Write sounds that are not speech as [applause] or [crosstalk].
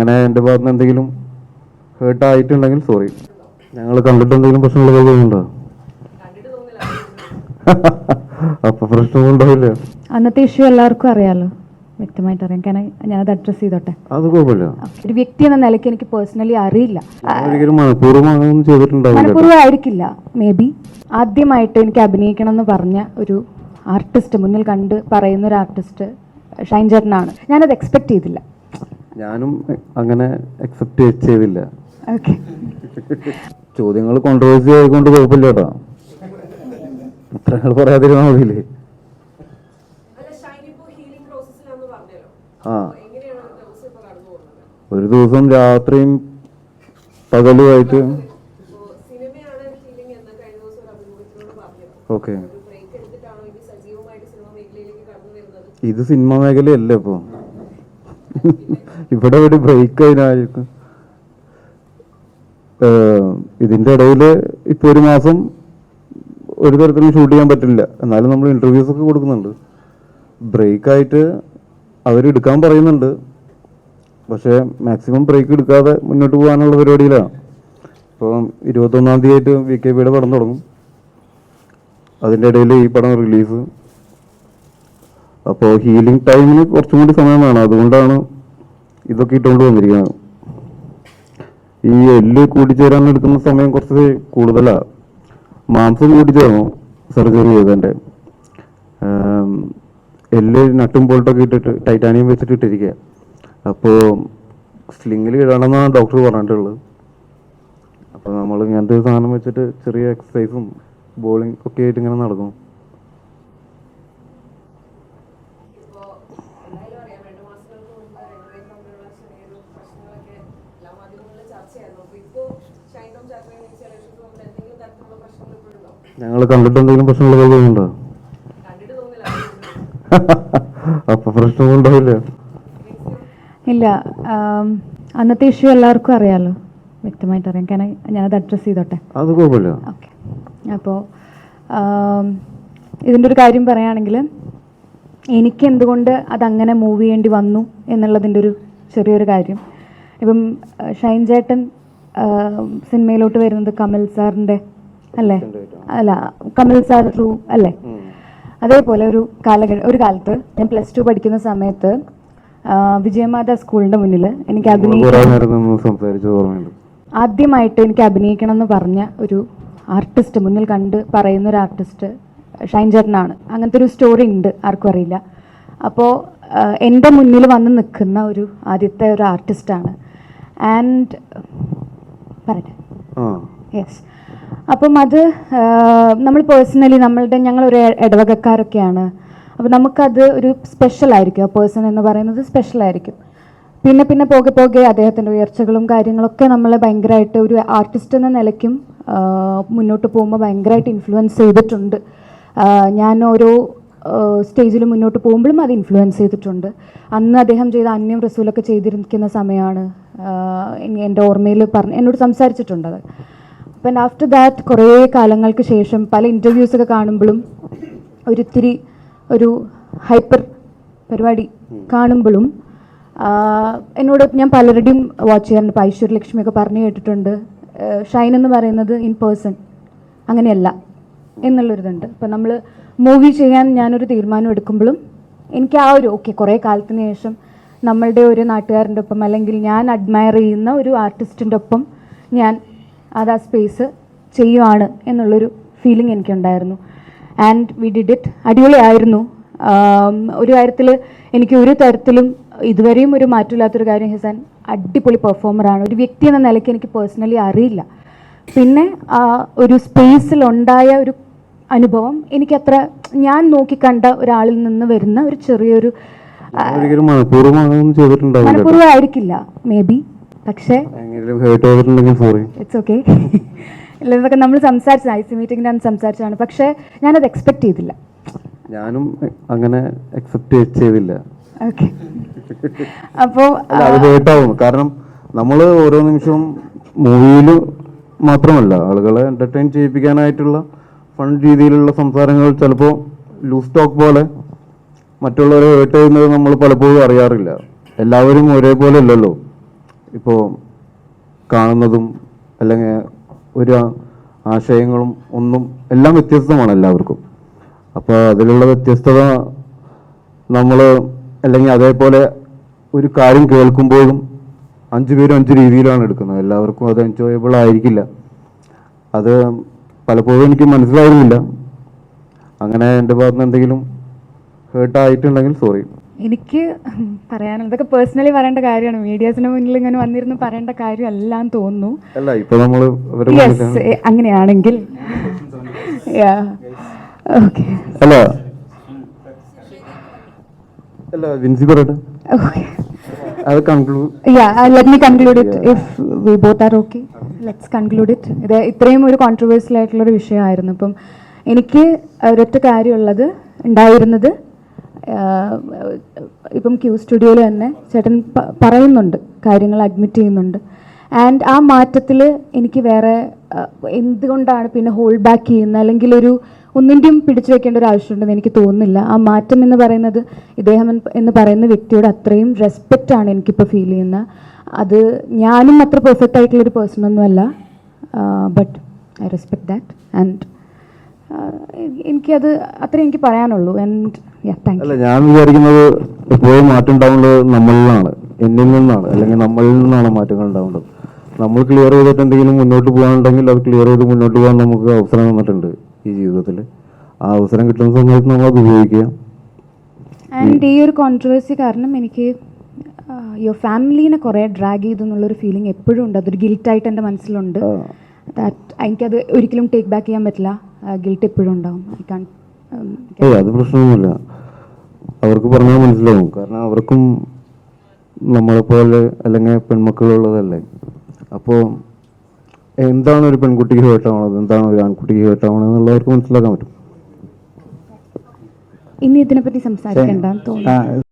അങ്ങനെ എന്റെ ഭാഗത്ത് നിന്ന് എന്തെങ്കിലും ഹേർട്ട് ആയിട്ടുണ്ടെങ്കിൽ സോറി ഞങ്ങൾ കണ്ടിട്ട് എന്തെങ്കിലും പ്രശ്നമുള്ള കാര്യമുണ്ടോ [laughs] അപ്പൊ പ്രശ്നമുണ്ടാവില്ല അന്നത്തെ ഇഷ്യൂ എല്ലാവർക്കും അറിയാലോ. വ്യക്തമായിട്ട് അറിയാം. കാരണം ഞാനത് അഡ്രസ് ചെയ്തോട്ടെ. അത് കുഴപ്പമില്ല. ഒരു വ്യക്തി എന്ന നിലയ്ക്ക് എനിക്ക് പേഴ്സണലി അറിയില്ല. മനഃപൂർവമായിരിക്കില്ല. മേ ബി ആദ്യമായിട്ട് എനിക്ക് അഭിനയിക്കണം എന്ന് പറഞ്ഞ ഒരു ആർട്ടിസ്റ്റ് മുന്നിൽ കണ്ട് പറയുന്ന ഒരു ആർട്ടിസ്റ്റ് ഷൈൻ ചേട്ടനാണ് ഞാനത് എക്സ്പെക്ട് ചെയ്തില്ല. ഞാനും അങ്ങനെ അക്സെപ്റ്റ് ചെയ്തില്ല. ഓക്കെ ചോദ്യങ്ങൾ കോൺട്രവേഴ്സി ആയിക്കൊണ്ട് കുഴപ്പമില്ല കേട്ടോ. ഉത്തരങ്ങൾ പറയാതിരുന്നാൽ മതിയില്ലേ? ആ. ഒരു ദിവസം രാത്രിയും പകലുമായിട്ട് ഓക്കെ ഇത് സിനിമ മേഖലയല്ലേ ഇപ്പൊ. ഇവിടെ ഒരു ബ്രേക്ക് അതിനായിരിക്കും ഇതിന്റെ ഇടയിൽ ഇപ്പൊ ഒരു മാസം ഒരു തരത്തിലും ഷൂട്ട് ചെയ്യാൻ പറ്റില്ല. എന്നാലും നമ്മൾ ഇന്റർവ്യൂസ് ഒക്കെ കൊടുക്കുന്നുണ്ട്. ബ്രേക്ക് ആയിട്ട് അവരെടുക്കാൻ പറയുന്നുണ്ട്. പക്ഷേ മാക്സിമം ബ്രേക്ക് എടുക്കാതെ മുന്നോട്ട് പോകാനുള്ള പരിപാടിയിലാണ് ഇപ്പം ഇരുപത്തൊന്നാം തീയതി ആയിട്ട് വി കെ പിയുടെ പടം തുടങ്ങും. അതിന്റെ ഇടയിൽ ഈ പടം റിലീസ് അപ്പോൾ ഹീലിംഗ് ടൈമിന് കുറച്ചും കൂടി സമയം വേണം. അതുകൊണ്ടാണ് ഇതൊക്കെ ഇട്ടുകൊണ്ട് വന്നിരിക്കുന്നത്. ഈ എല്ല് കൂടിച്ചേരാൻ എടുക്കുന്ന സമയം കുറച്ച് കൂടുതലാണ് മാംസം കൂടിച്ചേർന്നു സർജറി ചെയ്തതിന്റെ. എല്ല് നട്ടും ബോൾട്ടൊക്കെ ഇട്ടിട്ട് ടൈറ്റാനിയം വെച്ചിട്ട് ഇട്ടിരിക്കുക അപ്പോൾ സ്ലിങ്ങിൽ ഇടണമെന്നാണ് ഡോക്ടർ പറഞ്ഞിട്ടുള്ളത്. അപ്പോൾ നമ്മൾ ഇങ്ങനത്തെ സാധനം വെച്ചിട്ട് ചെറിയ എക്സസൈസും ബോളിംഗ് ഒക്കെ ആയിട്ട് ഇങ്ങനെ നടക്കും ഞങ്ങൾ കണ്ടിട്ട് എന്തെങ്കിലും പ്രശ്നങ്ങളൊക്കെ തോന്നുന്നുണ്ടോ അപ്പൊ പ്രശ്നമുണ്ടാവില്ല ഇല്ല അന്നത്തെ ഇഷ്യൂ എല്ലാവർക്കും അറിയാലോ. വ്യക്തമായിട്ട് അറിയാം. കാരണം ഞാനത് അഡ്രസ്സ് ചെയ്തോട്ടെ? അത് കുഴപ്പമില്ല. ഓക്കെ അപ്പോൾ ഇതിന്റെ ഒരു കാര്യം പറയുകയാണെങ്കിൽ എനിക്ക് എന്തുകൊണ്ട് അതങ്ങനെ മൂവ് ചെയ്യേണ്ടി വന്നു എന്നുള്ളതിന്റെ ഒരു ചെറിയൊരു കാര്യം. ഇപ്പം ഷൈൻ ചേട്ടൻ സിനിമയിലോട്ട് വരുന്നത് കമൽ സാറിന്റെ അല്ലേ? അല്ല കമൽ സാർ ത്രൂ അല്ലേ? അതേപോലെ ഒരു കാലഘട്ട ഒരു കാലത്ത് ഞാൻ പ്ലസ് ടു പഠിക്കുന്ന സമയത്ത് വിജയമാത സ്കൂളിന്റെ മുന്നിൽ എനിക്ക് അഭിനയിക്കാൻ ആദ്യമായിട്ട് എനിക്ക് അഭിനയിക്കണം എന്ന് പറഞ്ഞ ഒരു ആർട്ടിസ്റ്റ് മുന്നിൽ കണ്ട് പറയുന്ന ഒരു ആർട്ടിസ്റ്റ് ഷൈൻ ചേട്ടനാണ്. അങ്ങനത്തെ ഒരു സ്റ്റോറി ഉണ്ട് ആർക്കും അറിയില്ല. അപ്പോൾ എന്റെ മുന്നിൽ വന്ന് നിൽക്കുന്ന ഒരു ആദ്യത്തെ ഒരു ആർട്ടിസ്റ്റാണ് ആൻഡ് പറയട്ടെ ആ. യെസ് അപ്പം അത് നമ്മൾ പേഴ്സണലി നമ്മളുടെ ഞങ്ങൾ ഞങ്ങളൊരു ഇടവകക്കാരൊക്കെയാണ്. അപ്പോൾ നമുക്കത് ഒരു സ്പെഷ്യൽ ആയിരിക്കും. ആ പേഴ്സൺ എന്ന് പറയുന്നത് സ്പെഷ്യൽ ആയിരിക്കും. പിന്നെ പിന്നെ പോകെ പോകെ അദ്ദേഹത്തിന്റെ ഉയർച്ചകളും കാര്യങ്ങളൊക്കെ നമ്മളെ ഭയങ്കരമായിട്ട് ഒരു ആർട്ടിസ്റ്റ് എന്ന നിലയ്ക്കും മുന്നോട്ട് പോകുമ്പോൾ ഭയങ്കരമായിട്ട് ഇൻഫ്ലുവൻസ് ചെയ്തിട്ടുണ്ട്. ഞാൻ ഓരോ സ്റ്റേജിൽ മുന്നോട്ട് പോകുമ്പോഴും അത് ഇൻഫ്ലുവൻസ് ചെയ്തിട്ടുണ്ട്. അന്ന് അദ്ദേഹം ചെയ്ത അന്യം റസൂലൊക്കെ ചെയ്തിരിക്കുന്ന സമയമാണ് എന്റെ ഓർമ്മയിൽ പറഞ്ഞ് എന്നോട് സംസാരിച്ചിട്ടുണ്ട് അത്. അപ്പം ആഫ്റ്റർ ദാറ്റ് കുറേ കാലങ്ങൾക്ക് ശേഷം പല ഇന്റർവ്യൂസൊക്കെ കാണുമ്പോഴും ഒരിത്തിരി ഒരു ഹൈപ്പർ പരിപാടി കാണുമ്പോഴും എന്നോട് ഞാൻ പലരുടെയും വാച്ച് ചെയ്യാറുണ്ട്. ഇപ്പോൾ ഐശ്വര്യ ലക്ഷ്മിയൊക്കെ പറഞ്ഞു കേട്ടിട്ടുണ്ട്. ഷൈൻ എന്ന് പറയുന്നത് ഇൻ പേഴ്സൺ അങ്ങനെയല്ല. എന്നുള്ളൊരിതുണ്ട്. ഇപ്പം നമ്മൾ മൂവി ചെയ്യാൻ ഞാനൊരു തീരുമാനം എടുക്കുമ്പോഴും എനിക്ക് ആ ഒരു ഓക്കെ കുറേ കാലത്തിന് ശേഷം നമ്മളുടെ ഒരു നാട്ടുകാരന്റെ ഒപ്പം അല്ലെങ്കിൽ ഞാൻ അഡ്മയർ ചെയ്യുന്ന ഒരു ആർട്ടിസ്റ്റിന്റെ ഒപ്പം ഞാൻ അത് ആ സ്പേസ് ചെയ്യുവാണ് എന്നുള്ളൊരു ഫീലിംഗ് എനിക്കുണ്ടായിരുന്നു. And we did it. അടിപൊളിയായിരുന്നു. ഒരു കാര്യത്തിൽ എനിക്ക് ഒരു തരത്തിലും ഇതുവരെയും ഒരു മാറ്റമില്ലാത്തൊരു കാര്യം ഹിസാൻ അടിപൊളി പെർഫോമറാണ്. ഒരു വ്യക്തി എന്ന നിലയ്ക്ക് എനിക്ക് പേഴ്സണലി അറിയില്ല. പിന്നെ ഒരു സ്പേസിലുണ്ടായ ഒരു അനുഭവം. എനിക്കത്ര ഞാൻ നോക്കിക്കണ്ട ഒരാളിൽ നിന്ന് വരുന്ന ഒരു ചെറിയൊരു മനഃപൂർവമായിരിക്കില്ല മേ ബി പക്ഷേ ഇറ്റ്സ് ഓക്കെ [laughs] ഇതൊക്കെ നമ്മൾ സംസാരിച്ചത് ഐ സി മീറ്റിങ്ങിന്റെ അന്ന് സംസാരിച്ചതാണ്. പക്ഷേ ഞാനത് എക്സ്പെക്ട് ചെയ്തില്ല. ഞാനും അങ്ങനെ എക്സെപ്റ്റ് ചെയ്തില്ല. ഓക്കെ അപ്പോൾ ഹേർട്ടാവും കാരണം നമ്മൾ ഓരോ നിമിഷവും മൂവിയിൽ മാത്രമല്ല ആളുകളെ എന്റർടൈൻ ചെയ്യിപ്പിക്കാനായിട്ടുള്ള ഫൺ രീതിയിലുള്ള സംസാരങ്ങൾ ചിലപ്പോൾ ലൂസ് ടോക്ക് പോലെ മറ്റുള്ളവരെ ഹേർട്ട് ചെയ്യുന്നത് നമ്മൾ പലപ്പോഴും അറിയാറില്ല. എല്ലാവരും ഒരേപോലെ അല്ലല്ലോ. ഇപ്പോൾ കാണുന്നതും അല്ലെങ്കിൽ ഒരു ആശയങ്ങളും ഒന്നും എല്ലാം വ്യത്യസ്തമാണ് എല്ലാവർക്കും. അപ്പോൾ അതിലുള്ള വ്യത്യസ്തത നമ്മൾ അല്ലെങ്കിൽ അതേപോലെ ഒരു കാര്യം കേൾക്കുമ്പോഴും അഞ്ച് പേരും അഞ്ച് രീതിയിലാണ് എടുക്കുന്നത്. എല്ലാവർക്കും അത് എൻജോയബിൾ ആയിരിക്കില്ല. അത് പലപ്പോഴും എനിക്ക് മനസ്സിലായിരുന്നില്ല. അങ്ങനെ എന്റെ ഭാഗത്തുനിന്ന് എന്തെങ്കിലും ഹേർട്ടായിട്ടുണ്ടെങ്കിൽ സോറി എനിക്ക് പറയാനുള്ളത് ഇതൊക്കെ പേഴ്സണലി പറയേണ്ട കാര്യമാണ്. മീഡിയാസിന് മുന്നിൽ ഇങ്ങനെ വന്നിരുന്ന് പറയേണ്ട കാര്യമല്ല എന്ന് തോന്നുന്നു. അല്ല ഇപ്പൊ നമ്മൾ അങ്ങനെയാണെങ്കിൽ. ഓക്കെ അല്ല. അല്ല വിൻസി പറയട്ടെ? ഓക്കെ അത് conclude it if we both are it if conclude it. ഇത് ഇത്രയും ഒരു കോൺട്രവേഴ്സ്യൽ ആയിട്ടുള്ള ഒരു വിഷയമായിരുന്നു. അപ്പം എനിക്ക് ഒരൊറ്റ കാര്യമുള്ളത് ഉണ്ടായിരുന്നത് ഇപ്പം ക്യൂ സ്റ്റുഡിയോയിൽ തന്നെ ചേട്ടൻ പറയുന്നുണ്ട് കാര്യങ്ങൾ അഡ്മിറ്റ് ചെയ്യുന്നുണ്ട്. ആൻഡ് ആ മാറ്റത്തിൽ എനിക്ക് വേറെ എന്തുകൊണ്ടാണ് പിന്നെ ഹോൾഡ് ബാക്ക് ചെയ്യുന്നത്? അല്ലെങ്കിൽ ഒരു ഒന്നിന്റെയും പിടിച്ചു വെക്കേണ്ട ഒരു ആവശ്യമുണ്ടെന്ന് എനിക്ക് തോന്നുന്നില്ല. ആ മാറ്റം എന്ന് പറയുന്നത് ഇദ്ദേഹം എന്ന് പറയുന്ന വ്യക്തിയോട് അത്രയും റെസ്പെക്റ്റ് ആണ് എനിക്കിപ്പോൾ ഫീൽ ചെയ്യുന്നത്. അത് ഞാനും അത്ര പെർഫെക്റ്റ് ആയിട്ടുള്ളൊരു പേഴ്സൺ ഒന്നുമല്ല but I respect that and എനിക്കത് അത്രേ എനിക്ക് പറയാനുള്ളൂ അല്ല ഞാൻ വിചാരിക്കുന്നത് എപ്പോഴും മാറ്റം ഉണ്ടാവേണ്ടത് നമ്മളിലാണ് എന്നിൽ നിന്നാണ് അല്ലെങ്കിൽ നമ്മളിൽ നിന്നാണ് മാറ്റങ്ങൾ ഉണ്ടാവുന്നത്. നമ്മൾ ക്ലിയർ ചെയ്തിട്ട് എന്തെങ്കിലും മുന്നോട്ട് പോകാനുണ്ടെങ്കിൽ അത് ക്ലിയർ ചെയ്ത് മുന്നോട്ട് പോകാൻ നമുക്ക് അവസരം തന്നിട്ടുണ്ട് ഈ ജീവിതത്തിൽ. ആ അവസരം കിട്ടുന്ന സമയത്ത് നമ്മൾ അത് ഉപയോഗിക്കുക. ആൻഡ് ഈ ഒരു കോൺട്രവേഴ്സി കാരണം എനിക്ക് യുവർ ഫാമിലീനെ കുറേ ഡ്രാഗ് ചെയ്തു എന്നുള്ളൊരു ഫീലിംഗ് എപ്പോഴും ഉണ്ട്. അതൊരു ഗിൽറ്റായിട്ട് എന്റെ മനസ്സിലുണ്ട്. ദാറ്റ് എനിക്കത് ഒരിക്കലും ടേക്ക് ബാക്ക് ചെയ്യാൻ പറ്റില്ല. ഗിൽട്ട് എപ്പോഴും ഉണ്ടാവും. ഐ കാൺ അത് പ്രശ്നമൊന്നുമില്ല. അവർക്ക് പറഞ്ഞാൽ മനസ്സിലാവും. കാരണം അവർക്കും നമ്മളെപ്പോലെ അല്ലെങ്കിൽ പെൺമക്കളുള്ളതല്ലേ അപ്പോൾ എന്താണ് ഒരു പെൺകുട്ടിക്ക് ഹേർട്ടാവണത് എന്താണ് ഒരു ആൺകുട്ടിക്ക് ഹേർട്ടാവണത് എന്നുള്ളവർക്ക് മനസ്സിലാക്കാൻ പറ്റും. ഇനി ഇതിനെപ്പറ്റി സംസാരിക്കണ്ടെന്ന് തോന്നുന്നു.